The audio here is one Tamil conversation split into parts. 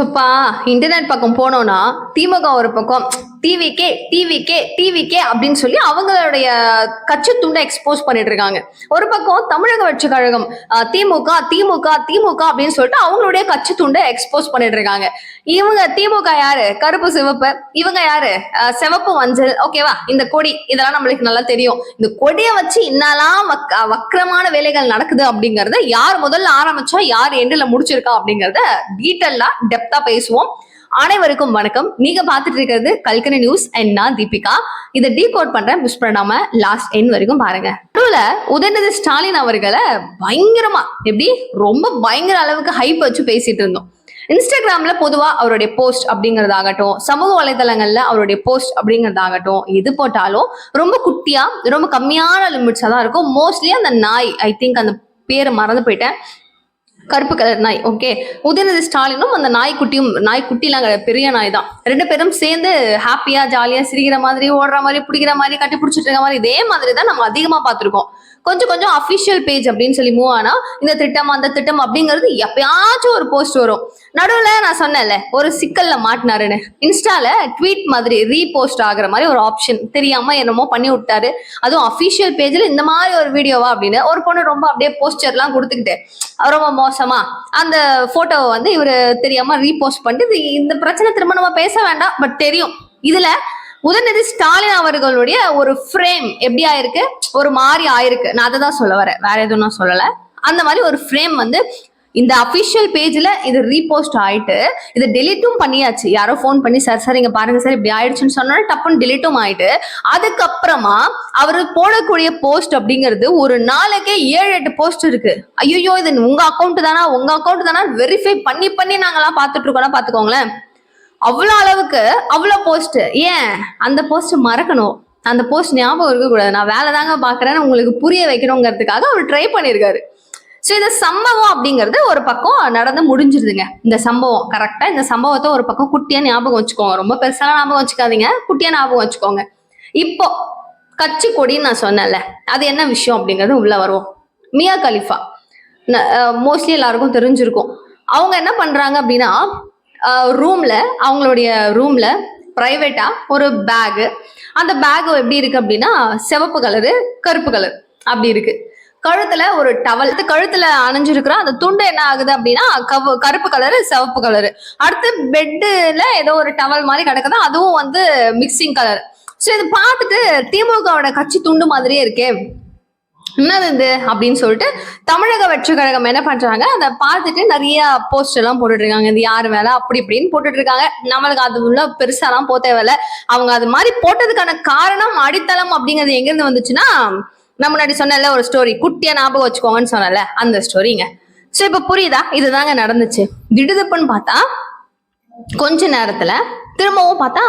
சுப்பா இன்டர்நெட் பக்கம் போனோம்னா திமுக ஒரு பக்கம் டிவிக்கே டிவிக்கே டிவிக்கே அப்படின்னு சொல்லி அவங்களுடைய கட்சி துண்டை எக்ஸ்போஸ் பண்ணிட்டு இருக்காங்க ஒரு பக்கம் தமிழக வெற்றி கழகம் திமுக திமுக திமுக அப்படின்னு சொல்லிட்டு அவங்களுடைய கட்சி துண்டை எக்ஸ்போஸ் பண்ணிட்டு இருக்காங்க இவங்க திமுக யாரு? கருப்பு சிவப்பு. இவங்க யாரு? சிவப்பு மஞ்சள். ஓகேவா இந்த கொடி. இதெல்லாம் நம்மளுக்கு நல்லா தெரியும். இந்த கொடியை வச்சு இன்னெல்லாம் வக்- வேலைகள் நடக்குது அப்படிங்கறத யார் முதல்ல ஆரம்பிச்சா யார் எண்டில் முடிச்சிருக்கா அப்படிங்கறத டீட்டெயிலா டெப்தா பேசுவோம். அனைவருக்கும் வணக்கம். நீங்க பார்த்துட்டு இருக்கிறது கல்கனி நியூஸ் அண்ட் நான் தீபிகா. இதை டீ கோட் பண்றேன் மிஸ் பண்ணாம லாஸ்ட் என் வரைக்கும் பாருங்க. நடுவுல உதயநிதி ஸ்டாலின் அவர்களை பயங்கரமா எப்படி? ரொம்ப பயங்கர அளவுக்கு ஹைப் வச்சு பேசிட்டு இருந்தோம். இன்ஸ்டாகிராம்ல பொதுவா அவருடைய போஸ்ட் அப்படிங்கறதாகட்டும் சமூக வலைதளங்கள்ல அவருடைய போஸ்ட் அப்படிங்கறதாகட்டும் எது போட்டாலும் ரொம்ப குட்டியா ரொம்ப கம்மியான லிமிட்ஸா தான் இருக்கும். மோஸ்ட்லி அந்த நாய் ஐ திங்க் அந்த பேரை மறந்து போயிட்டேன். கருப்பு கலர் நாய் ஓகே உதயநிதி ஸ்டாலினும் அந்த நாய்க்குட்டியும் நாய்க்குட்டிலாம் கிடையாது பெரிய நாய் தான் ரெண்டு பேரும் சேர்ந்து ஹாப்பியா ஜாலியா சிரிக்கிற மாதிரி ஓடுற மாதிரி பிடிக்கிற மாதிரி கட்டி பிடிச்சிட்டு இருக்க மாதிரி இதே மாதிரி தான் நம்ம அதிகமா பார்த்திருக்கோம். கொஞ்சம் கொஞ்சம் அஃபிஷியல் பேஜ் அப்படின்னு சொல்லி மூவ் ஆனா இந்த திட்டம் அந்த திட்டம் அப்படிங்கிறது எப்பயாச்சும் ஒரு போஸ்ட் வரும். நடுவில் நான் சொன்னேன்ல ஒரு சிக்கல்ல மாட்டினாருன்னு. இன்ஸ்டால ட்வீட் மாதிரி ரீபோஸ்ட் ஆகுற மாதிரி ஒரு ஆப்ஷன் தெரியாம என்னமோ பண்ணி விட்டாரு. அதுவும் அஃபிஷியல் பேஜ்ல இந்த மாதிரி ஒரு வீடியோவா அப்படின்னு ஒரு பொண்ணு ரொம்ப அப்படியே போஸ்டர்லாம் கொடுத்துக்கிட்டு ரொம்ப மோசமா அந்த போட்டோவை வந்து இவர் தெரியாம ரீபோஸ்ட் பண்ணிட்டு இது- இந்த பிரச்சனை திரும்ப நம்ம பேச வேண்டாம் பட் தெரியும். இதுல உதயநிதி ஸ்டாலின் அவர்களுடைய ஒரு ஃப்ரேம் எப்படி ஆயிருக்கு? ஒரு மாதிரி ஆயிருக்கு. நான் அதை தான் சொல்ல வரேன். வேற எதுவும் நான் சொல்லலை. அந்த மாதிரி ஒரு ஃப்ரேம் வந்து இந்த அஃபிஷியல் பேஜ்ல இது ரீபோஸ்ட் ஆயிட்டு இது டெலிட்டும் பண்ணியாச்சு. யாரோ ஃபோன் பண்ணி சார் சார் இங்க பாருங்க சார் இப்படி ஆயிடுச்சுன்னு சொன்னாலும் டப்புன்னு டெலிட்டும் ஆயிட்டு அதுக்கப்புறமா அவர் போடக்கூடிய போஸ்ட் அப்படிங்கிறது ஒரு நாளைக்கே ஏழு எட்டு போஸ்ட் இருக்கு. ஐயோ இது உங்க அக்கௌண்ட் தானா? உங்க அக்கௌண்ட் தானா வெரிஃபை பண்ணி பண்ணி நாங்கெல்லாம் பார்த்துட்டு இருக்கோம்னா பாத்துக்கோங்களேன் அவ்வளோ அளவுக்கு அவ்வளோ போஸ்ட் ஏன்? அந்த போஸ்ட் மறக்கணும். அந்த போஸ்ட் ஞாபகம் இருக்கக்கூடாது. நான் வேலை தாங்க பார்க்குறேன்னு உங்களுக்கு புரிய வைக்கணுங்கிறதுக்காக அவர் ட்ரை பண்ணியிருக்காரு. ஸோ இந்த சம்பவம் அப்படிங்கிறது ஒரு பக்கம் நடந்து முடிஞ்சிருதுங்க. இந்த சம்பவம் கரெக்டாக இந்த சம்பவத்தை ஒரு பக்கம் குட்டியாக ஞாபகம் வச்சுக்கோங்க. ரொம்ப பெருசாலாம் ஞாபகம் வச்சுக்காதீங்க. குட்டியாக ஞாபகம் வச்சுக்கோங்க. இப்போ கட்சி கொடின்னு நான் சொன்னேன்ல. அது என்ன விஷயம் அப்படிங்கிறது உள்ள வருவோம். Mia Khalifa. மோஸ்ட்லி எல்லாருக்கும் தெரிஞ்சிருக்கும். அவங்க என்ன பண்ணுறாங்க அப்படின்னா ரூம்ல அவங்களுடைய ரூம்ல பிரைவேட்டா ஒரு பேகு அந்த பேக் எப்படி இருக்கு அப்படின்னா சிவப்பு கலரு கருப்பு கலர் அப்படி இருக்கு. கழுத்துல ஒரு டவல் கழுத்துல அணிஞ்சிருக்கிற அந்த துண்டு என்ன ஆகுது அப்படின்னா கவு கருப்பு கலரு சிவப்பு கலரு அடுத்து பெட்டுல ஏதோ ஒரு டவல் மாதிரி கிடக்குது அதுவும் வந்து மிக்சிங் கலர் ஸோ இது பார்த்துட்டு திமுகவோட கட்சி துண்டு மாதிரியே இருக்கே. என்னது இது? அப்படின்னு சொல்லிட்டு தமிழக வெற்றி கழகம் என்ன பண்றாங்க? அதை பார்த்துட்டு நிறைய போஸ்ட் எல்லாம் போட்டுட்டு இருக்காங்க இது யார் வேலை? அப்படி இப்படின்னு போட்டுட்டு இருக்காங்க நம்மளுக்கு அது உள்ள பெருசாலாம் போ தேவையில்ல. அவங்க அது மாதிரி போட்டதுக்கான காரணம் அடித்தளம் அப்படிங்கிறது எங்கிருந்து வந்துச்சுன்னா நான் முன்னாடி சொன்னல ஒரு ஸ்டோரி குட்டியா ஞாபகம் வச்சுக்கோங்கன்னு சொன்னல அந்த ஸ்டோரிங்க சோ இப்போ புரியுதா? இதுதாங்க நடந்துச்சு. திடுதப்புன்னு பார்த்தா கொஞ்ச நேரத்துல திரும்பவும் பார்த்தா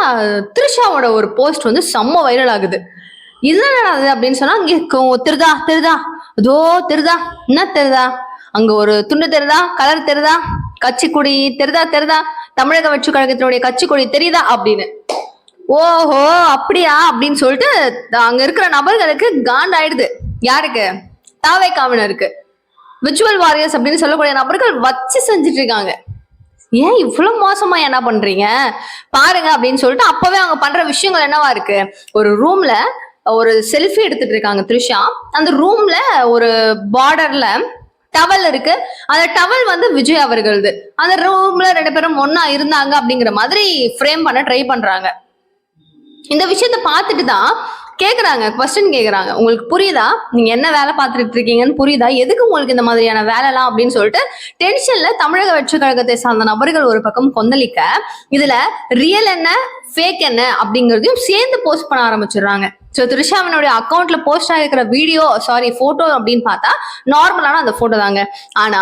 த்ரிஷாவோட ஒரு போஸ்ட் வந்து செம்ம வைரல் ஆகுது. இதுதான் அது அப்படின்னு சொன்னா அங்கே திருதா திருதா. அதோ திருதா. என்ன தெருதா? அங்க ஒரு துண்டு தெருதா கலர் தெருதா கட்சி கொடி தெருதா. தமிழக வெற்றி கழகத்தினுடைய கட்சி கொடி தெரியுதா அப்படின்னு. ஓஹோ அப்படியா? அப்படின்னு சொல்லிட்டு அங்க இருக்கிற நபர்களுக்கு காண்ட் ஆயிடுது யாருக்கு? தாவை காவினருக்கு விர்ச்சுவல் வாரியர்ஸ் அப்படின்னு சொல்லக்கூடிய நபர்கள் வச்சு செஞ்சுட்டு இருக்காங்க. ஏன் இவ்வளவு மோசமா என்ன பண்றீங்க? பாருங்க அப்படின்னு சொல்லிட்டு அப்பவே அவங்க பண்ற விஷயங்கள் என்னவா இருக்கு? ஒரு ரூம்ல ஒரு செல்ஃபி எடுத்துட்டு இருக்காங்க த்ரிஷா. அந்த ரூம்ல ஒரு பார்டர்ல டவல் இருக்கு. அந்த டவல் வந்து விஜய் அவர்களது. அந்த ரூம்ல ரெண்டு பேரும் ஒன்னா இருந்தாங்க அப்படிங்கிற மாதிரி ஃப்ரேம் பண்ண ட்ரை பண்றாங்க. இந்த விஷயத்த பார்த்துட்டு தான் கேக்குறாங்க கொஸ்டின் கேக்குறாங்க. உங்களுக்கு புரியுதா? நீங்க என்ன வேலை பார்த்துட்டு இருக்கீங்கன்னு புரியுதா? எதுக்கு உங்களுக்கு இந்த மாதிரியான வேலைலாம் அப்படின்னு சொல்லிட்டு டென்ஷன்ல தமிழக வெற்றி கழகத்தை சார்ந்த நபர்கள் ஒரு பக்கம் கொந்தளிக்க இதுல ரியல் என்ன ஃபேக் என்ன அப்படிங்கிறதையும் சேர்ந்து போஸ்ட் பண்ண ஆரம்பிச்சிடுறாங்க. ஸோ த்ரிஷாவினுடைய அக்கௌண்ட்ல போஸ்ட் ஆகிருக்கிற வீடியோ சாரி போட்டோ அப்படின்னு பார்த்தா நார்மலான அந்த போட்டோ தாங்க. ஆனா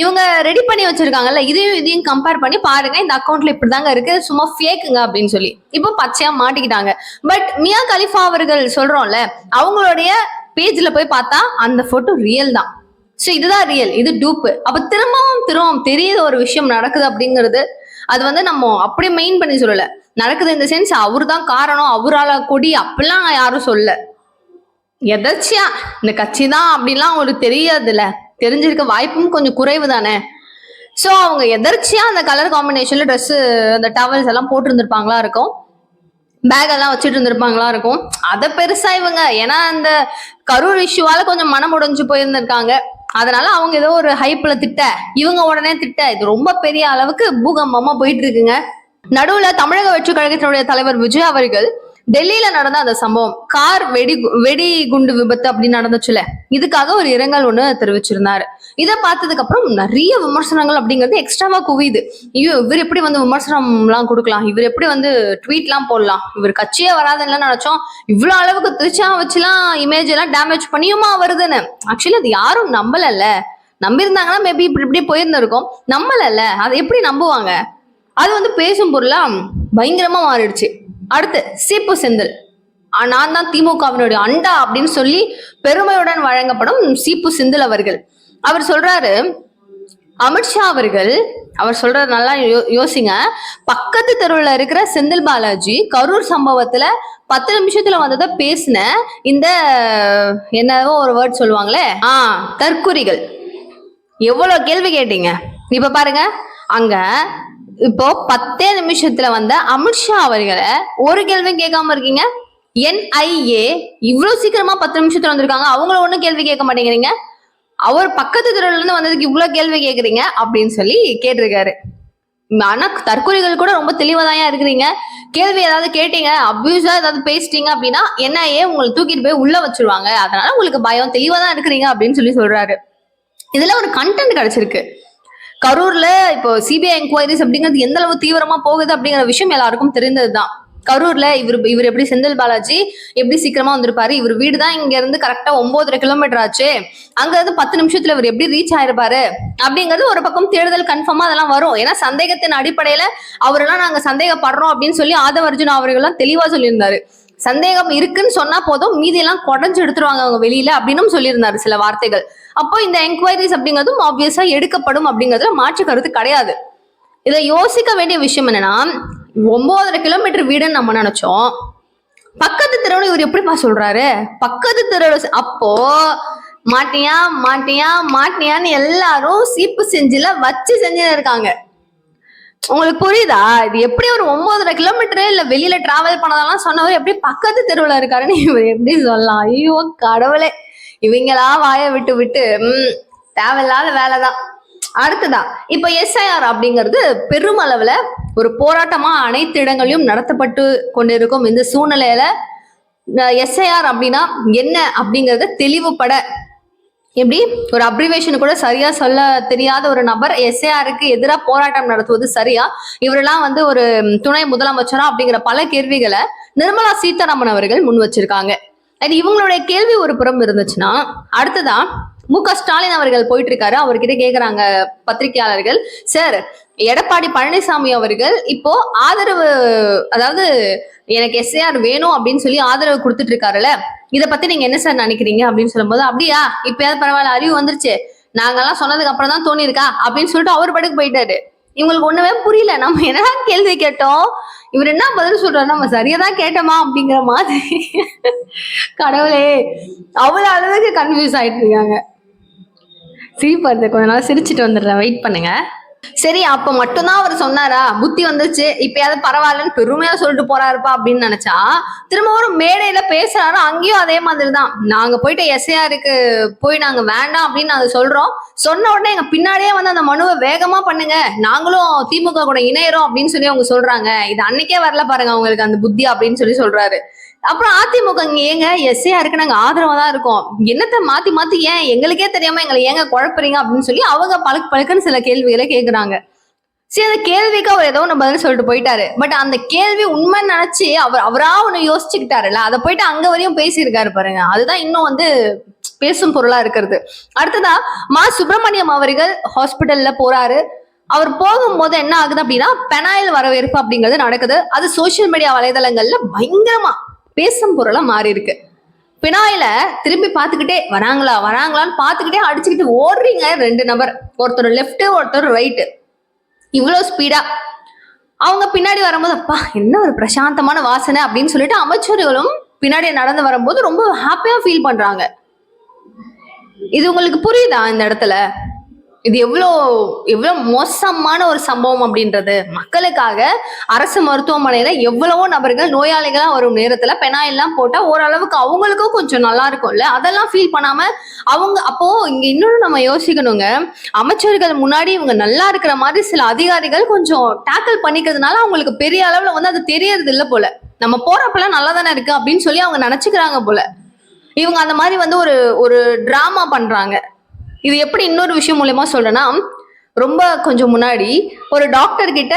இவங்க ரெடி பண்ணி வச்சிருக்காங்கல்ல இதையும் இதையும் கம்பேர் பண்ணி பாருங்க இந்த அக்கௌண்ட்ல இப்படிதாங்க இருக்கு சும்மா ஃபேக்குங்க அப்படின்னு சொல்லி. இப்போ பச்சையா மாட்டிக்கிட்டாங்க. பட் மியா கலிஃபா அவர்கள் சொல்றோம்ல அவங்களுடைய பேஜ்ல போய் பார்த்தா அந்த போட்டோ ரியல் தான். ஸோ இதுதான் ரியல் இது டூப்பு அப்ப திரும்பவும் திரும்பவும் தெரியாத ஒரு விஷயம் நடக்குது அப்படிங்கிறது அது வந்து நம்ம அப்படி மெயின் பண்ணி சொல்லலை. நடக்குது இந்த சென்ஸ் அவர் தான் காரணம் அவரால கொடி அப்படிலாம் யாரும் சொல்ல. எதாச்சியா இந்த கட்சி தான் அப்படிலாம் அவங்களுக்கு தெரியாதுல்ல. தெரிஞ்சிருக்க வாய்ப்பும் கொஞ்சம் குறைவு தானே ஸோ அவங்க எதர்ச்சியா அந்த கலர் காம்பினேஷன்ல ட்ரெஸ் அந்த டவல்ஸ் எல்லாம் போட்டிருந்திருப்பாங்களா இருக்கும்? பேக் எல்லாம் வச்சுட்டு இருந்திருப்பாங்களா இருக்கும்? அதை பெருசா இவங்க ஏன்னா அந்த கரூர் இஷ்யூவால கொஞ்சம் மனம் உடைஞ்சு போயிருந்திருக்காங்க. அதனால அவங்க ஏதோ ஒரு ஹைப்ல திட்ட இவங்க உடனே திட்ட. இது ரொம்ப பெரிய அளவுக்கு பூகம்பமா போயிட்டு இருக்குங்க. நடுவுல தமிழக வெற்றி கழகத்தினுடைய தலைவர் விஜய் அவர்கள் டெல்லியில நடந்த அந்த சம்பவம் கார் வெடி வெடி குண்டு விபத்து அப்படின்னு நடந்துச்சுல இதுக்காக ஒரு இரங்கல் ஒண்ணு தெரிவிச்சிருந்தாரு. இதை பார்த்ததுக்கு அப்புறம் நிறைய விமர்சனங்கள் அப்படிங்கிறது எக்ஸ்ட்ராவா குவியுது. ஐயோ இவர் எப்படி வந்து விமர்சனம் எல்லாம் கொடுக்கலாம்? இவர் எப்படி வந்து ட்வீட் எல்லாம் போடலாம்? இவர் கட்சியே வராதுன்னு நினைச்சோம். இவ்வளவு அளவுக்கு திருச்சா வச்சுலாம் இமேஜ் எல்லாம் டேமேஜ் பண்ணியுமா வருதுன்னு. ஆக்சுவலி அது யாரும் நம்பலல்ல. நம்பியிருந்தாங்கன்னா மேபி இப்படி இப்படி போயிருந்திருக்கோம். நம்பலல்ல. அதை எப்படி நம்புவாங்க? அது வந்து பேசும் பொருளாக பயங்கரமாக மாறிடுச்சு. அடுத்து சீப்பு செந்தில். நான் தான் திமுகவினுடைய அண்டா அப்படின்னு சொல்லி பெருமையுடன் வழங்கப்படும் சீப்பு செந்தில் அவர்கள். அவர் சொல்றாரு அமித்ஷா அவர்கள் அவர் சொல்றது நல்லா யோ- யோசிங்க. பக்கத்து தெருவில் இருக்கிற செந்தில் பாலாஜி கரூர் சம்பவத்துல பத்து நிமிஷத்துல வந்ததை பேசின இந்த என்னவோ ஒரு வேர்ட் சொல்லுவாங்களே? ஆ தற்குறிகள் எவ்வளவு கேள்வி கேட்டீங்க? இப்ப பாருங்க அங்க இப்போ பத்தே நிமிஷத்துல வந்த அமித்ஷா அவர்களை ஒரு கேள்வி கேட்காம இருக்கீங்க? என்ஐஏ இவ்வளவு சீக்கிரமா பத்து நிமிஷத்துல வந்திருக்காங்க. அவங்கள ஒண்ணும் கேள்வி கேட்க மாட்டேங்கிறீங்க. அவர் பக்கத்து தெருவுல இருந்து வந்ததுக்கு இவ்வளவு கேள்வி கேக்குறீங்க அப்படின்னு சொல்லி கேட்டிருக்காரு. ஆனா தற்கொலைகள் கூட ரொம்ப தெளிவாதான் இருக்கிறீங்க. கேள்வி ஏதாவது கேட்டீங்க அபியூஸா ஏதாவது பேசிட்டீங்க அப்படின்னா என்ஐஏ உங்களை தூக்கிட்டு போய் உள்ள வச்சிருவாங்க. அதனால உங்களுக்கு பயம் தெளிவாதான் இருக்கிறீங்க அப்படின்னு சொல்லி சொல்றாரு. இதுல ஒரு கண்டென்ட் கிடைச்சிருக்கு. கரூர்ல இப்போ சிபிஐ என்கொயரிஸ் அப்படிங்கிறது எந்த அளவு தீவிரமா போகுது அப்படிங்கிற விஷயம் எல்லாருக்கும் தெரிந்ததுதான். கரூர்ல இவர் இவர் எப்படி செந்தில் பாலாஜி எப்படி சீக்கிரமா வந்திருப்பாரு? இவர் வீடு தான் இங்க இருந்து கரெக்டா ஒன்பதரை கிலோமீட்டர் ஆச்சு. அங்க இருந்து பத்து நிமிஷத்துல இவர் எப்படி ரீச் ஆயிருப்பாரு? அப்படிங்கிறது ஒரு பக்கம் தேடுதல் கன்ஃபார்மா அதெல்லாம் வரும். ஏன்னா சந்தேகத்தின் அடிப்படையில அவரெல்லாம் நாங்க சந்தேகப்படுறோம் அப்படின்னு சொல்லி ஆதவர்ஜுன் அவர்கள்லாம் தெளிவா சொல்லியிருந்தாரு. சந்தேகம் இருக்குன்னு சொன்னா போதும் மீதி எல்லாம் குடஞ்சு எடுத்துருவாங்க அவங்க வெளியில அப்படின்னும் சொல்லியிருந்தாரு சில வார்த்தைகள். அப்போ இந்த என்கொயரிஸ் அப்படிங்கிறதும் ஆப்வியஸா எடுக்கப்படும் அப்படிங்கிறதுல மாற்று கருத்து கிடையாது. இதை யோசிக்க வேண்டிய விஷயம் என்னன்னா ஒன்பதரை கிலோமீட்டர் வீடுன்னு நம்ம நினைச்சோம். பக்கத்து தெருவுல இவர் எப்படிப்பா சொல்றாரு? பக்கத்து திறவு அப்போ மாட்டியா மாட்டியா மாட்டியான்னு எல்லாரும் சீப்பு செஞ்சுல வச்சு செஞ்சுன்னு இருக்காங்க. உங்களுக்கு புரியுதா? இது எப்படி ஒரு ஒன்பதரை கிலோமீட்டர் இல்ல வெளியில டிராவல் பண்ணதெல்லாம் சொன்னவர் எப்படி பக்கத்து தெருவுல இருக்காருன்னு இவர் எப்படி சொல்லலாம்? ஐயோ கடவுளே. இவங்களா வாயை விட்டு விட்டு உம் தேவையில்லாத வேலைதான். அடுத்ததா இப்ப எஸ்ஐஆர் அப்படிங்கிறது பெருமளவுல ஒரு போராட்டமா அனைத்து இடங்களிலும் நடத்தப்பட்டு கொண்டிருக்கும் இந்த சூழ்நிலையில எஸ்ஐஆர் அப்படின்னா என்ன அப்படிங்கறத தெளிவுபட எப்படி? ஒரு அப்ரிவேஷன் கூட சரியா சொல்ல தெரியாத ஒரு நபர் எஸ்ஏஆருக்கு எதிராக போராட்டம் நடத்துவது சரியா? இவரெல்லாம் வந்து ஒரு துணை முதலமைச்சரா? அப்படிங்கிற பல கேள்விகளை நிர்மலா சீதாராமன் அவர்கள் முன் வச்சிருக்காங்க. அது இவங்களுடைய கேள்வி ஒரு புறம் இருந்துச்சுன்னா அடுத்ததா மு க ஸ்டாலின் அவர்கள் போயிட்டு இருக்காரு அவர்கிட்ட கேக்குறாங்க பத்திரிகையாளர்கள். சார் எடப்பாடி பழனிசாமி அவர்கள் இப்போ ஆதரவு அதாவது எனக்கு எஸ்ஏஆர் வேணும் அப்படின்னு சொல்லி ஆதரவு கொடுத்துட்டு இருக்காருல்ல இதை பத்தி நீங்க என்ன சார் நினைக்கிறீங்க அப்படின்னு சொல்லும்போது அப்படியா? இப்பயாவது பரவாயில்ல அறிவு வந்துருச்சு. நாங்கெல்லாம் சொன்னதுக்கு அப்புறம் தான் தோணிருக்கா அப்படின்னு சொல்லிட்டு அவர் படுக்கு போயிட்டாரு. இவங்களுக்கு ஒண்ணுமே புரியல. நம்ம என்னடா கேள்வி கேட்டோம்? இவர் என்ன பதில் சொல்றாரு? நம்ம சரியா தான் கேட்டோமா? அப்படிங்கிற மாதிரி. கடவுளே. அவ்வளவு அளவுக்கு கன்ஃபியூஸ் ஆயிட்டு இருக்காங்க. சிரிப்பு வருது கொஞ்ச நாள் சிரிச்சிட்டு வந்துடுறேன். வெயிட் பண்ணுங்க. சரி அப்ப மட்டும்தான் அவர் சொன்னாரா? புத்தி வந்துருச்சு. இப்பயாவது பரவாயில்லன்னு பெருமையா சொல்லிட்டு போறாருப்பா அப்படின்னு நினைச்சா திரும்ப ஒரு மேடையில பேசுறாரு. அங்கேயும் அதே மாதிரிதான். நாங்க போயிட்டு எஸ்ஐஆருக்கு போய் நாங்க வேண்டாம் அப்படின்னு நாங்க சொல்றோம். சொன்ன உடனே எங்க பின்னாடியே வந்து அந்த மனுவை வேகமா பண்ணுங்க. நாங்களும் திமுக கூட இணையறோம் அப்படின்னு சொல்லி அவங்க சொல்றாங்க. இது அன்னைக்கே வரல பாருங்க அவங்களுக்கு அந்த புத்தி அப்படின்னு சொல்லி சொல்றாரு. அப்புறம் அதிமுக இங்க ஏங்க எஸ்ஏஆருக்கு நாங்க ஆதரவா தான் இருக்கோம். என்னத்தை மாத்தி மாத்தி ஏன் எங்களுக்கே தெரியாம எங்களை ஏங்க குழப்புறீங்க அப்படின்னு சொல்லி அவங்க பழக்கு பழக்குன்னு சில கேள்விகளை கேக்குறாங்க. சரி அந்த கேள்விக்கு அவர் ஏதோ ஒன்று பதில் சொல்லிட்டு போயிட்டாரு. பட் அந்த கேள்வி உண்மைன்னு நினைச்சு அவர் அவரா ஒண்ணு யோசிச்சுக்கிட்டாருல்ல? அதை போயிட்டு அங்க வரையும் பேசியிருக்காரு பாருங்க. அதுதான் இன்னும் வந்து பேசும் பொருளா இருக்கிறது. அடுத்ததா மா சுப்பிரமணியம் அவர்கள் ஹாஸ்பிட்டல்ல போறாரு. அவர் போகும்போது என்ன ஆகுது அப்படின்னா பெனாயில் வரவேற்பு அப்படிங்கிறது நடக்குது. அது சோஷியல் மீடியா வலைதளங்கள்ல பயங்கரமா பேசும் பொருளா மாறி இருக்கு. பினாயில திரும்பி பார்த்துக்கிட்டே வராங்களா வராங்களான்னு பார்த்துக்கிட்டே அடிச்சுக்கிட்டு ஓடுறீங்க ரெண்டு நபர். ஒருத்தர் லெஃப்ட் ஒருத்தர் ரைட்டு இவ்வளோ ஸ்பீடா அவங்க பின்னாடி வரும்போது அப்பா என்ன ஒரு பிரசாந்தமான வாசனை? அப்படின்னு சொல்லிட்டு அமைச்சர்களும் பின்னாடி நடந்து வரும்போது ரொம்ப ஹாப்பியா ஃபீல் பண்றாங்க. இது உங்களுக்கு புரியுதா இந்த இடத்துல? இது எவ்வளோ எவ்வளோ மோசமான ஒரு சம்பவம் அப்படின்றது. மக்களுக்காக அரசு மருத்துவமனையில எவ்வளவோ நபர்கள் நோயாளிகளா வரும் நேரத்துல பெனாயில்லாம் போட்டா ஓரளவுக்கு அவங்களுக்கும் கொஞ்சம் நல்லா இருக்கும்ல. அதெல்லாம் ஃபீல் பண்ணாம அவங்க அப்போ இங்க இன்னொன்னு நம்ம யோசிக்கணுங்க. அமைச்சர்கள் முன்னாடி இவங்க நல்லா இருக்கிற மாதிரி சில அதிகாரிகள் கொஞ்சம் டேக்கிள் பண்ணிக்கிறதுனால அவங்களுக்கு பெரிய அளவுல வந்து அது தெரியறது இல்லை போல. நம்ம போறப்பெல்லாம் நல்லா தானே இருக்கு அப்படின்னு சொல்லி அவங்க நினைச்சுக்கிறாங்க போல. இவங்க அந்த மாதிரி வந்து ஒரு ஒரு டிராமா பண்றாங்க. இது எப்படி இன்னொரு விஷயம் மூலயமா சொல்றேன்னா ரொம்ப கொஞ்சம் முன்னாடி ஒரு டாக்டர் கிட்ட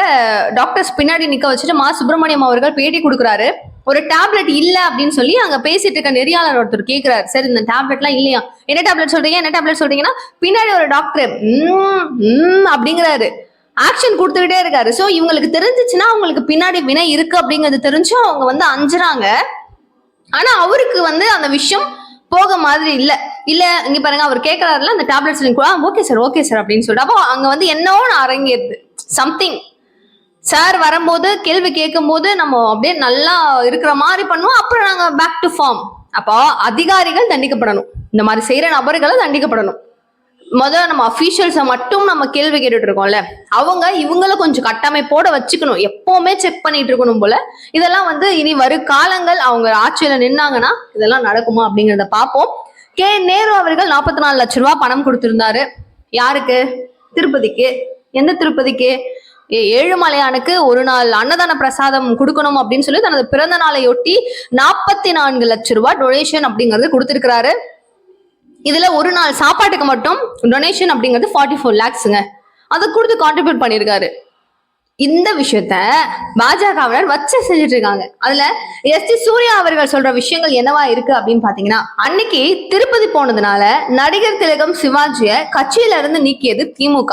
டாக்டர்ஸ் பின்னாடி நிக்க வச்சுட்டு மா சுப்பிரமணியம் அவர்கள் பேட்டி கொடுக்குறாரு. ஒரு டேப்லெட் இல்ல அப்படின்னு சொல்லி அங்க பேசிட்டு இருக்க நெறியாளர் ஒருத்தர் கேக்குறாரு. சரி இந்த டேப்லெட்லாம் இல்லையா? என்ன டேப்லெட் சொல்றீங்க? என்ன டேப்லெட் சொல்றீங்கன்னா பின்னாடி ஒரு டாக்டர் ம் ம் அப்படிங்கிறாரு. ஆக்ஷன் கொடுத்துக்கிட்டே இருக்காரு. சோ இவங்களுக்கு தெரிஞ்சிச்சுன்னா அவங்களுக்கு பின்னாடி வினை இருக்கு அப்படிங்கிறது தெரிஞ்சும் அவங்க வந்து அஞ்சுறாங்க. ஆனா அவருக்கு வந்து அந்த விஷயம் போக மாதிரி இல்லை. இல்ல இங்க பாருங்க அவர் கேட்கறாருல அந்த டேப்லெட்ஸ் கூட ஓகே சார் ஓகே சார் அப்படின்னு சொல்லிட்டு. அப்போ அங்க வந்து என்னவோ அரங்கேறுது சம்திங் சார் வரும்போது கேள்வி கேட்கும்போது நம்ம அப்படியே நல்லா இருக்கிற மாதிரி பண்ணுவோம். அப்புறம் நாங்க பேக் டு ஃபார்ம் அப்போ அதிகாரிகள் தண்டிக்கப்படணும். இந்த மாதிரி செய்யற நபர்களை தண்டிக்கப்படணும். முதல்ல நம்ம அஃபீஷியல்ஸை மட்டும் நம்ம கேள்வி கேட்டுட்டு இருக்கோம்ல. அவங்க இவங்கள கொஞ்சம் கட்டமைப்போட வச்சுக்கணும். எப்பவுமே செக் பண்ணிட்டு இருக்கணும் போல. இதெல்லாம் வந்து இனி வரும் காலங்கள் அவங்க ஆட்சியில நின்னாங்கன்னா இதெல்லாம் நடக்குமா அப்படிங்கிறத பார்ப்போம். கே நேரு அவர்கள் நாற்பத்தி நாலு லட்ச ரூபாய் பணம் கொடுத்திருந்தாரு. யாருக்கு? திருப்பதிக்கு. எந்த திருப்பதிக்கு? ஏ- ஏழுமலையானுக்கு ஒரு நாள் அன்னதான பிரசாதம் கொடுக்கணும் அப்படின்னு சொல்லி தனது பிறந்த நாளையொட்டி நாற்பத்தி நான்கு லட்ச ரூபாய் டொனேஷன் அப்படிங்கறது கொடுத்திருக்கிறாரு. இதுல ஒரு நாள் சாப்பாட்டுக்கு மட்டும் டொனேஷன் அப்படிங்கிறது ஃபார்ட்டி ஃபோர் லேக்ஸுங்க அதை கொடுத்து கான்ட்ரிபியூட் பண்ணியிருக்காரு இந்த விஷயத்த பாஜகவினர் வச்சு செஞ்சுட்டு இருக்காங்க அதுல எஸ் டி சூர்யா அவர்கள் சொல்ற விஷயங்கள் என்னவா இருக்கு அப்படின்னு பாத்தீங்கன்னா அன்னைக்கு திருப்பதி போனதுனால நடிகர் திலகம் சிவாஜிய கட்சியில இருந்து நீக்கியது திமுக.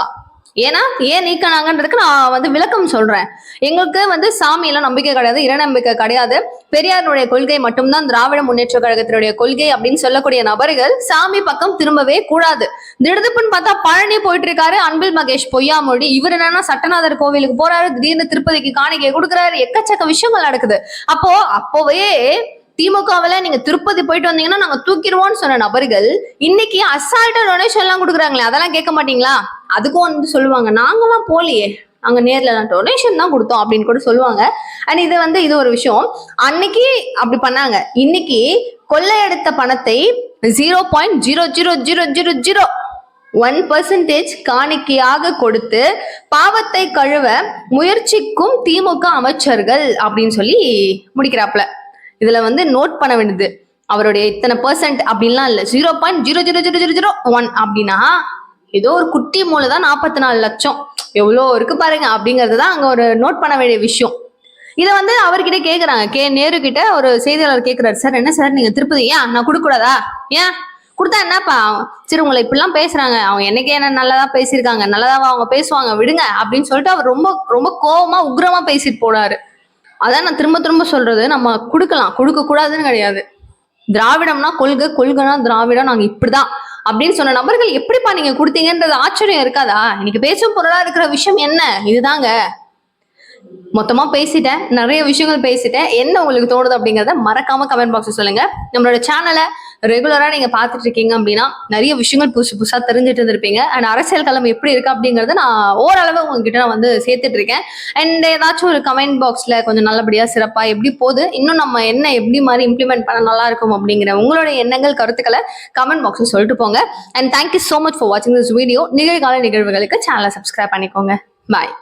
ஏன்னா ஏன் நீக்கினாங்கன்றதுக்கு நான் வந்து விளக்கம் சொல்றேன். எங்களுக்கு வந்து சாமியெல்லாம் நம்பிக்கை கிடையாது இறைநம்பிக்கை கிடையாது. பெரியாருடைய கொள்கை மட்டும்தான் திராவிட முன்னேற்ற கழகத்தினுடைய கொள்கை அப்படின்னு சொல்லக்கூடிய நபர்கள் சாமி பக்கம் திரும்பவே கூடாது. திடுதுப்புன்னு பார்த்தா பழனி போயிட்டு இருக்காரு அன்பில் மகேஷ் பொய்யாமொழி. இவர் என்னன்னா சட்டநாதர் கோவிலுக்கு போறாரு திடீர்னு திருப்பதிக்கு காணிக்கை கொடுக்குறாரு. எக்கச்சக்க விஷயங்கள் நடக்குது. அப்போ அப்போவே திமுகவில நீங்க திருப்பதி போயிட்டு வந்தீங்கன்னா நாங்க தூக்கிடுவோம்னு சொன்ன நபர்கள் இன்னைக்கு அசால்ட்டா டொனேஷன் எல்லாம் கொடுக்குறாங்களே அதெல்லாம் கேட்க மாட்டீங்களா? அதுக்கும் வந்து சொல்லுவாங்க நாங்கெல்லாம் போலியே அங்க நேர்ல டொனேஷன் தான் கொடுத்தோம் அப்படின்னு கூட சொல்லுவாங்க. அண்ட் இது வந்து இது ஒரு விஷயம். அன்னைக்கு அப்படி பண்ணாங்க. இன்னைக்கு கொள்ளையடுத்த பணத்தை zero point zero zero zero zero zero one percentage காணிக்கையாக கொடுத்து பாவத்தை கழுவ முயற்சிக்கும் திமுக அமைச்சர்கள் அப்படின்னு சொல்லி முடிக்கிறாப்ல இதுல வந்து நோட் பண்ண வேண்டியது. அவருடைய இத்தனை பர்சன்ட் அப்படின்லாம் இல்லை. Zero point zero zero zero zero zero one அப்படின்னா ஏதோ ஒரு குட்டி மூளை தான் நாற்பத்தி நாலு லட்சம். எவ்வளோ இருக்கு பாருங்க அப்படிங்கிறது தான் அங்கே ஒரு நோட் பண்ண வேண்டிய விஷயம். இதை வந்து அவர்கிட்ட கேட்குறாங்க கே நேரு கிட்ட ஒரு செய்தியாளர் கேட்குறாரு சார் என்ன சார் நீங்கள் திருப்பதி ஏன்? நான் கொடுக்க கூடாதா ஏன்? கொடுத்தா என்னப்பா? சரி உங்களை இப்படிலாம் பேசுறாங்க. அவங்க என்னைக்கே என்ன நல்லதா பேசியிருக்காங்க. நல்லதாவா அவங்க பேசுவாங்க. விடுங்க அப்படின்னு சொல்லிட்டு அவர் ரொம்ப ரொம்ப கோபமா உக்ரமா பேசிட்டு போனாரு. அதான் நான் திரும்ப திரும்ப சொல்றது. நம்ம கொடுக்கலாம். கொடுக்க கூடாதுன்னு கிடையாது. திராவிடம்னா கொள்கை கொள்கைனா திராவிடம். நாங்க இப்படிதான். அப்படின்னு சொன்ன நபர்கள் எப்படிப்பா நீங்க கொடுத்தீங்கன்றது ஆச்சரியம் இருக்காதா? இன்னைக்கு பேசும் பொருளா இருக்கிற விஷயம் என்ன? இதுதாங்க. மொத்தமா பேசிட்டேன். நிறைய விஷயங்கள் பேசிட்டேன். என்ன உங்களுக்கு தோணுது அப்படிங்கறத மறக்காம கமெண்ட் பாக்ஸ் சொல்லுங்க. நம்மளோட சேனலை ரெகுலரா நீங்க பாத்துட்டு இருக்கீங்க அப்படின்னா நிறைய விஷயங்கள் புதுசு புதுசா தெரிஞ்சுட்டு இருந்திருப்பீங்க. அண்ட் அரசியல் களம் எப்படி இருக்கு அப்படிங்கறத நான் ஓரளவு உங்ககிட்ட நான் வந்து சேர்த்துட்டு இருக்கேன். அண்ட் ஏதாச்சும் ஒரு கமெண்ட் பாக்ஸ்ல கொஞ்சம் நல்லபடியா சிறப்பா எப்படி போகுது இன்னும் நம்ம என்ன எப்படி மாதிரி இம்ப்ளிமெண்ட் பண்ண நல்லா இருக்கும் அப்படிங்கிற உங்களுடைய எண்ணங்கள் கருத்துக்களை கமெண்ட் பாக்ஸ்ல சொல்லிட்டு போங்க. And thank you so much for வாட்சிங் திஸ் வீடியோ நிகழ்கால நிகழ்வுகளுக்கு சேனலை சப்ஸ்கிரைப் பண்ணிக்கோங்க. பாய்